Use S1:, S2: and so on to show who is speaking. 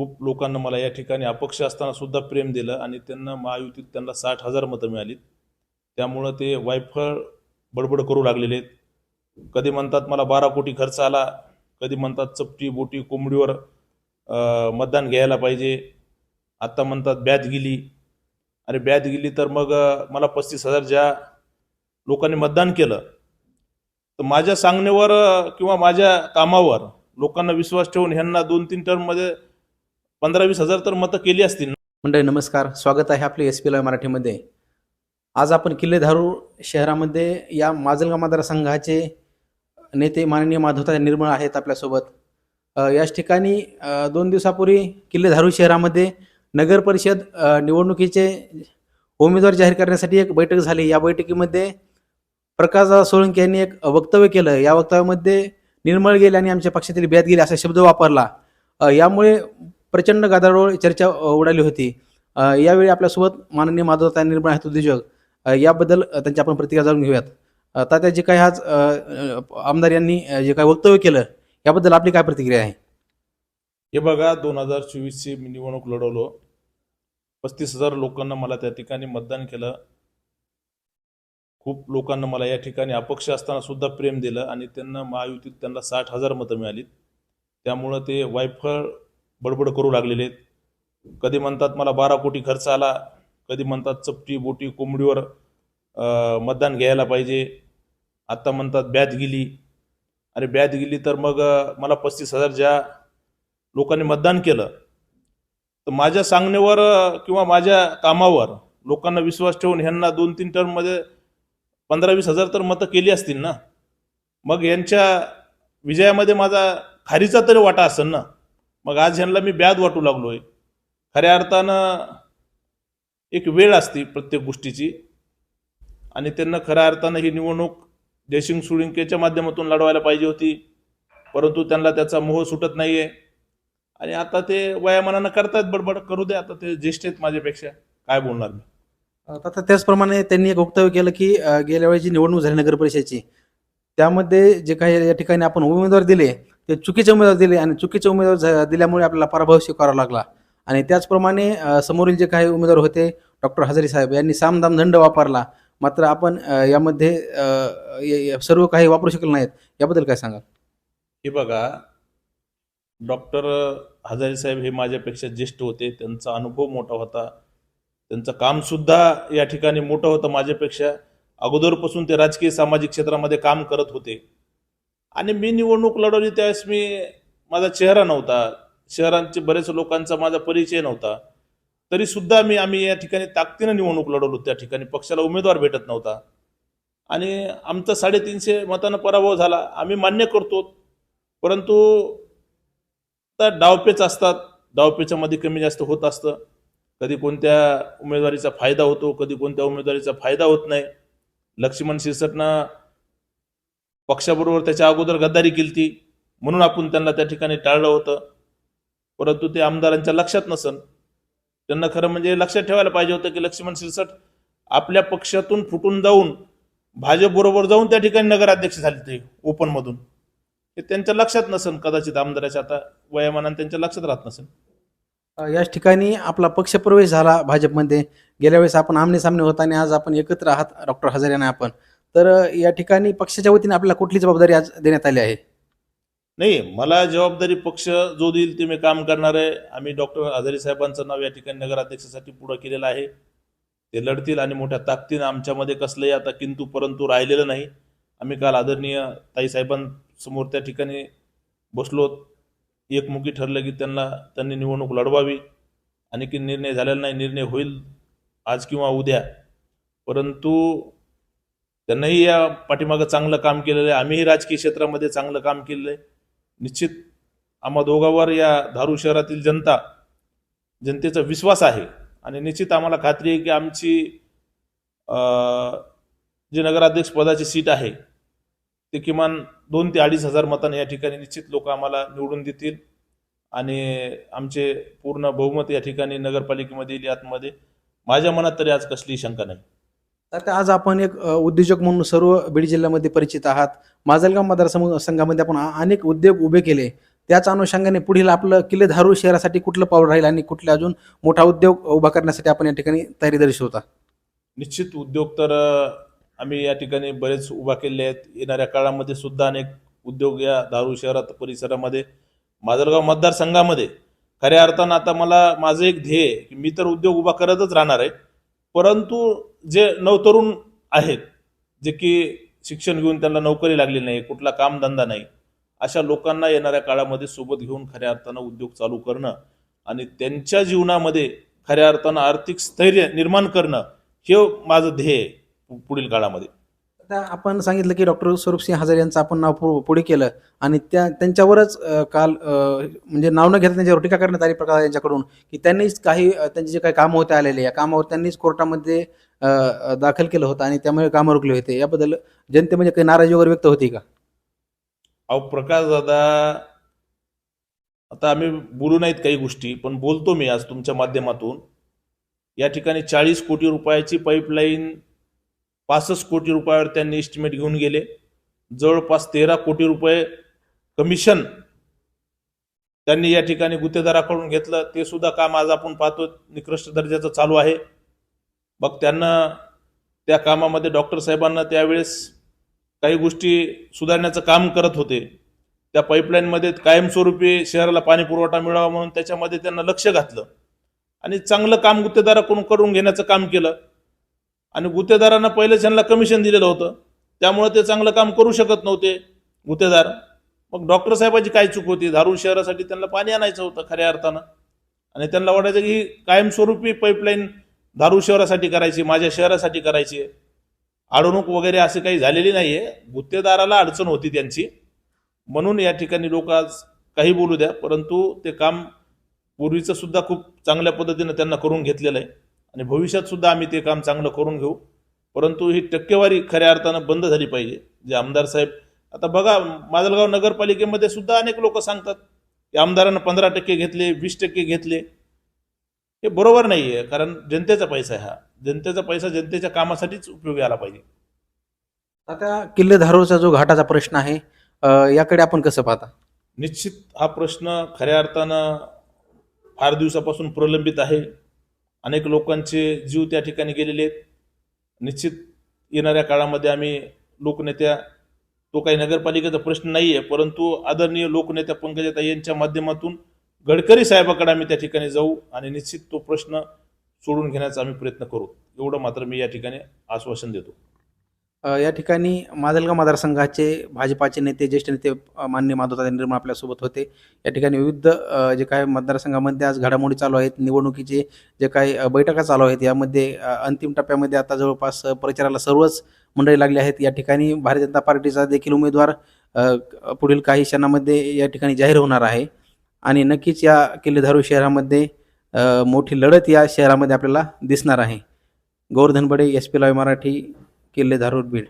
S1: खूप लोकांना मला या ठिकाणी अपक्ष असताना सुद्धा प्रेम दिलं आणि त्यांना महायुतीत त्यांना साठ हजार मतं मिळालीत. त्यामुळं ते वायफळ बडबड करू लागलेले आहेत. कधी म्हणतात मला बारा कोटी खर्च आला कधी म्हणतात चपटी बोटी कोंबडीवर मतदान घ्यायला पाहिजे. आत्ता म्हणतात बॅत गेली. अरे बॅत गेली तर मग मला पस्तीस हजार ज्या लोकांनी मतदान केलं तर माझ्या सांगण्यावर किंवा माझ्या कामावर लोकांना विश्वास ठेवून ह्यांना दोन तीन टर्ममध्ये पंधरा वीस हजार तर मतं केली असतील
S2: मंडळी नमस्कार. स्वागत आहे आपले एस पी लाय मराठीमध्ये. आज आपण किल्लेधारू शहरामध्ये या माजलगाव मतदारसंघाचे नेते माननीय माधवता निर्मळ आहेत आपल्यासोबत. याच ठिकाणी दोन दिवसापूर्वी किल्लेधारू शहरामध्ये नगर परिषद निवडणुकीचे उमेदवार जाहीर करण्यासाठी एक बैठक झाली. या बैठकीमध्ये प्रकाशदादा सोळंकी यांनी एक वक्तव्य केलं. या वक्तव्यामध्ये निर्मळ गेले आणि आमच्या पक्षातील ब्यात गेले असा शब्द वापरला. यामुळे प्रचंड गदारोळ चर्चा उडाली होती. यावेळी आपल्यासोबत माननीय माधवता निर्माण आहेत उद्योजक याबद्दल त्यांची आपण प्रतिक्रिया जाणून घेऊयात. तात्या जे काही आज आमदार यांनी जे काही वक्तव्य केलं याबद्दल आपली काय प्रतिक्रिया आहे?
S1: हे बघा दोन हजार चोवीसची मी निवडणूक लढवलो. पस्तीस हजार लोकांना मला त्या ठिकाणी मतदान केलं. खूप लोकांना मला या ठिकाणी अपक्ष असताना सुद्धा प्रेम दिलं आणि त्यांना महायुतीत त्यांना साठ हजार मतं मिळालीत. त्यामुळं ते वायफळ बडबड करू लागलेले आहेत. कधी म्हणतात मला बारा कोटी खर्च आला कधी म्हणतात चपटी बोटी कोंबडीवर मतदान घ्यायला पाहिजे. आत्ता म्हणतात बॅत गेली. अरे बॅत गेली तर मग मला पस्तीस हजार ज्या लोकांनी मतदान केलं तर माझ्या सांगण्यावर किंवा माझ्या कामावर लोकांना विश्वास ठेवून ह्यांना दोन तीन टर्ममध्ये पंधरा वीस हजार तर मतं केली असतील ना? मग यांच्या विजयामध्ये माझा खारीचा तरी वाटा असेल ना? मग आज ह्यांना मी ब्याद वाटू लागलोय. खऱ्या अर्थानं एक वेळ असते प्रत्येक गोष्टीची. आणि त्यांना खऱ्या अर्थानं ही निवडणूक जयसिंग सुळिंकेच्या माध्यमातून लढवायला पाहिजे होती. परंतु त्यांना त्याचा मोह सुटत नाही आहे आणि आता ते वयामानानं करतायत बडबड. करू दे आता ते ज्येष्ठ आहेत माझ्यापेक्षा. काय बोलणार मी?
S2: आता त्याचप्रमाणे त्यांनी एक वक्तव्य केलं की गेल्या वेळी जी निवडणूक झाली नगर परिषदेची त्यामध्ये जे काही या ठिकाणी आपण उमेदवार दिले ते चुकीचे उमेदवार दिले आणि चुकीचे उमेदवार दिल्यामुळे आपल्याला पराभव स्वीकारावा लागला. आणि त्याचप्रमाणे समोरील जे काही उमेदवार होते डॉक्टर हजारी साहेब यांनी सामदाम दंड वापरला. मात्र आपण यामध्ये सर्व काही वापरू शकले नाहीत. याबद्दल काय सांगाल?
S1: हे बघा डॉक्टर हजारी साहेब हे माझ्यापेक्षा ज्येष्ठ होते. त्यांचा अनुभव मोठा होता. त्यांचं कामसुद्धा या ठिकाणी मोठं होतं माझ्यापेक्षा. अगोदरपासून ते राजकीय सामाजिक क्षेत्रामध्ये काम करत होते. आणि मी निवडणूक लढवली त्यावेळेस मी माझा चेहरा नव्हता. शहरांचे बरेच लोकांचा माझा परिचय नव्हता. तरीसुद्धा मी आम्ही या ठिकाणी ताकदीनं निवडणूक लढवलो. त्या ठिकाणी पक्षाला उमेदवार भेटत नव्हता. आणि आमचा साडेतीनशे मतानं पराभव झाला. आम्ही मान्य करतो. परंतु तर डावपेच असतात. डावपेचामध्ये कमी जास्त होत असतं. कधी कोणत्या उमेदवारीचा फायदा होतो कधी कोणत्या उमेदवारीचा फायदा होत नाही. लक्ष्मण शिरसटनं पक्षाबरोबर त्याच्या अगोदर गद्दारी केली म्हणून आपण त्यांना त्या ठिकाणी टाळलं होतं. परंतु ते आमदारांच्या लक्षात नसन. त्यांना खरं म्हणजे लक्षात ठेवायला पाहिजे होतं की लक्ष्मण शिरसट आपल्या पक्षातून फुटून जाऊन भाजप बरोबर जाऊन त्या ठिकाणी नगराध्यक्ष झाले ते ओपनमधून हे त्यांच्या लक्षात नसन कदाचित आमदाराच्या आता वयामानाने त्यांच्या लक्षात राहत नसेल
S2: याच ठिकाणी आपला पक्षप्रवेश झाला भाजपमध्ये. गेल्या वेळेस आपण आमने सामने होता आणि आज आपण एकत्र आहात डॉक्टर हजारे आपण. तर या ठिकाणी पक्षाच्या वतीने आपल्याला कुठली जबाबदारी आज देण्यात आली आहे?
S1: नाही मला जबाबदारी पक्ष जो देईल ते मी काम करणार आहे. आम्ही डॉक्टर हजारी साहेबांचं नाव या ठिकाणी नगराध्यक्षासाठी पुढं केलेलं आहे. ते लढतील आणि मोठ्या ताकदीनं आमच्यामध्ये कसलंही आता किंतु परंतु राहिलेलं नाही. आम्ही काल आदरणीय ताईसाहेबांसमोर त्या ठिकाणी बसलो. एकमुखी ठरलं की त्यांना त्यांनी निवडणूक लढवावी. आणि की निर्णय झालेला नाही निर्णय होईल आज किंवा उद्या. परंतु त्यांनाही या पाठीमागं चांगलं काम केलेलं आहे. आम्हीही राजकीय क्षेत्रामध्ये चांगलं काम केलेलं आहे. निश्चित आम्हा दोघांवर या धारू शहरातील जनता जनतेचा विश्वास आहे. आणि निश्चित आम्हाला खात्री आहे की आमची जे जी नगराध्यक्ष पदाची सीट आहे ते किमान दोन ते अडीच हजार मतांनी या ठिकाणी निश्चित लोक आम्हाला निवडून देतील. आणि आमचे पूर्ण बहुमत या ठिकाणी नगरपालिकेमध्ये येईल यातमध्ये. माझ्या मनात तरी आज कसलीही शंका नाही.
S2: तर आज आपण एक उद्योजक म्हणून सर्व बीड जिल्ह्यामध्ये परिचित आहात. माजलगाव मतदारसंघ संघामध्ये आपण अनेक उद्योग उभे केले. त्याच अनुषंगाने पुढील आपलं किल्ले धारू शहरासाठी कुठलं पाऊल राहील आणि कुठला अजून मोठा उद्योग उभा करण्यासाठी आपण या ठिकाणी तयारी दर्शवता
S1: निश्चित उद्योग तर आम्ही या ठिकाणी बरेच उभा केले आहेत. येणाऱ्या काळामध्ये सुद्धा अनेक उद्योग या दारू शहरात परिसरामध्ये माजलगाव मतदारसंघामध्ये. खऱ्या अर्थानं आता मला माझं एक ध्येय की मी तर उद्योग उभा करतच राहणार आहे. परंतु जे नवतरुण आहेत जे की शिक्षण घेऊन त्यांना नोकरी लागली नाही कुठला कामधंदा नाही अशा लोकांना येणाऱ्या काळामध्ये सोबत घेऊन खऱ्या अर्थानं उद्योग चालू करणं आणि त्यांच्या जीवनामध्ये खऱ्या अर्थानं आर्थिक स्थैर्य निर्माण करणं हे माझं ध्येय पुढील काळामध्ये.
S2: आता आपण सांगितलं की डॉक्टर स्वरूपसिंह हजारे यांचं आपण नाव पुढे केलं आणि त्या त्यांच्यावरच काल म्हणजे नाव न घेता त्यांच्यावर टीका करण्यात आली प्रकार यांच्याकडून की त्यांनीच काही त्यांचे जे काही कामं होते आलेले या कामावर त्यांनीच कोर्टामध्ये दाखल केलं होतं आणि त्यामुळे कामं रोखले होते. याबद्दल जनते म्हणजे काही नाराजी वगैरे व्यक्त होती का?
S1: अहो प्रकाश दादा आता आम्ही बोलू नाहीत काही गोष्टी पण बोलतो मी आज तुमच्या माध्यमातून. या ठिकाणी चाळीस कोटी रुपयाची पाईपलाईन पासष्ट कोटी रुपयावर त्यांनी एस्टिमेट घेऊन गेले. जवळपास तेरा कोटी रुपये कमिशन त्यांनी या ठिकाणी गुत्तेदाराकडून घेतलं. ते सुद्धा काम आज आपण पाहतो निकृष्ट दर्जाचं चालू आहे. मग त्यांना त्या कामामध्ये डॉक्टर साहेबांना त्यावेळेस काही गोष्टी सुधारण्याचं काम करत होते. त्या पाईपलाईनमध्ये कायमस्वरूपी शहराला पाणी पुरवठा मिळावा म्हणून त्याच्यामध्ये त्यांना लक्ष घातलं. आणि चांगलं काम गुत्तेदाराकडून करून घेण्याचं काम केलं. आणि गुत्तेदारांना पहिले त्यांना कमिशन दिलेलं होतं. त्यामुळे ते चांगलं काम करू शकत नव्हते गुत्तेदार. मग डॉक्टर साहेबाची काय चूक होती? धारूर शहरासाठी त्यांना पाणी आणायचं होतं खऱ्या अर्थानं. आणि त्यांना वाटायचं की कायमस्वरूपी पाईपलाईन धारूर शहरासाठी करायची माझ्या शहरासाठी करायची अडवणूक वगैरे असे काही झालेली नाही आहे गुत्तेदाराला अडचण होती त्यांची. म्हणून या ठिकाणी लोक आज काही बोलू द्या परंतु ते काम पूर्वीचं सुद्धा खूप चांगल्या पद्धतीनं त्यांना करून घेतलेलं आहे. आणि भविष्यात सुद्धा आम्ही ते काम चांगलं करून घेऊ. परंतु ही टक्केवारी खऱ्या अर्थानं बंद झाली पाहिजे. जे आमदार साहेब आता बघा माजलगाव नगरपालिकेमध्ये सुद्धा अनेक लोक सांगतात की आमदारानं पंधरा टक्के घेतले वीस टक्के घेतले. हे बरोबर नाही आहे कारण जनतेचा पैसा आहे हा. जनतेचा पैसा जनतेच्या कामासाठीच उपयोगी आला पाहिजे.
S2: आता किल्ले धारूरचा जो घाटाचा प्रश्न आहे अ, याकडे आपण कसं पाहता?
S1: निश्चित हा प्रश्न खऱ्या अर्थानं फार दिवसापासून प्रलंबित आहे. अनेक लोकांचे जीव त्या ठिकाणी गेलेले आहेत. निश्चित येणाऱ्या काळामध्ये आम्ही लोकनेत्या तो काही नगरपालिकेचा प्रश्न नाही आहे परंतु आदरणीय लोकनेत्या पंकजाताई यांच्या माध्यमातून गडकरी साहेबाकडे आम्ही त्या ठिकाणी जाऊ आणि निश्चित तो प्रश्न सोडून घेण्याचा आम्ही प्रयत्न करू. एवढं मात्र मी या ठिकाणी आश्वासन देतो.
S2: या ठिकाणी माजलगाव मतदारसंघाचे भाजपाचे नेते ज्येष्ठ नेते मान्य माधवता निर्मळ आपल्यासोबत होते. या ठिकाणी विविध जे काय मतदारसंघामध्ये आज घडामोडी चालू आहेत निवडणुकीचे जे काही बैठका चालू आहेत यामध्ये अंतिम टप्प्यामध्ये आता जवळपास प्रचाराला सर्वच मंडळी लागली आहेत. या ठिकाणी भारतीय जनता पार्टीचा देखील उमेदवार पुढील काही क्षणामध्ये या ठिकाणी जाहीर होणार आहे. आणि नक्कीच या किल्लेधारू शहरामध्ये मोठी लढत या शहरामध्ये आपल्याला दिसणार आहे. Gourdhan Bade S P live Marathi Kille Dharur Beed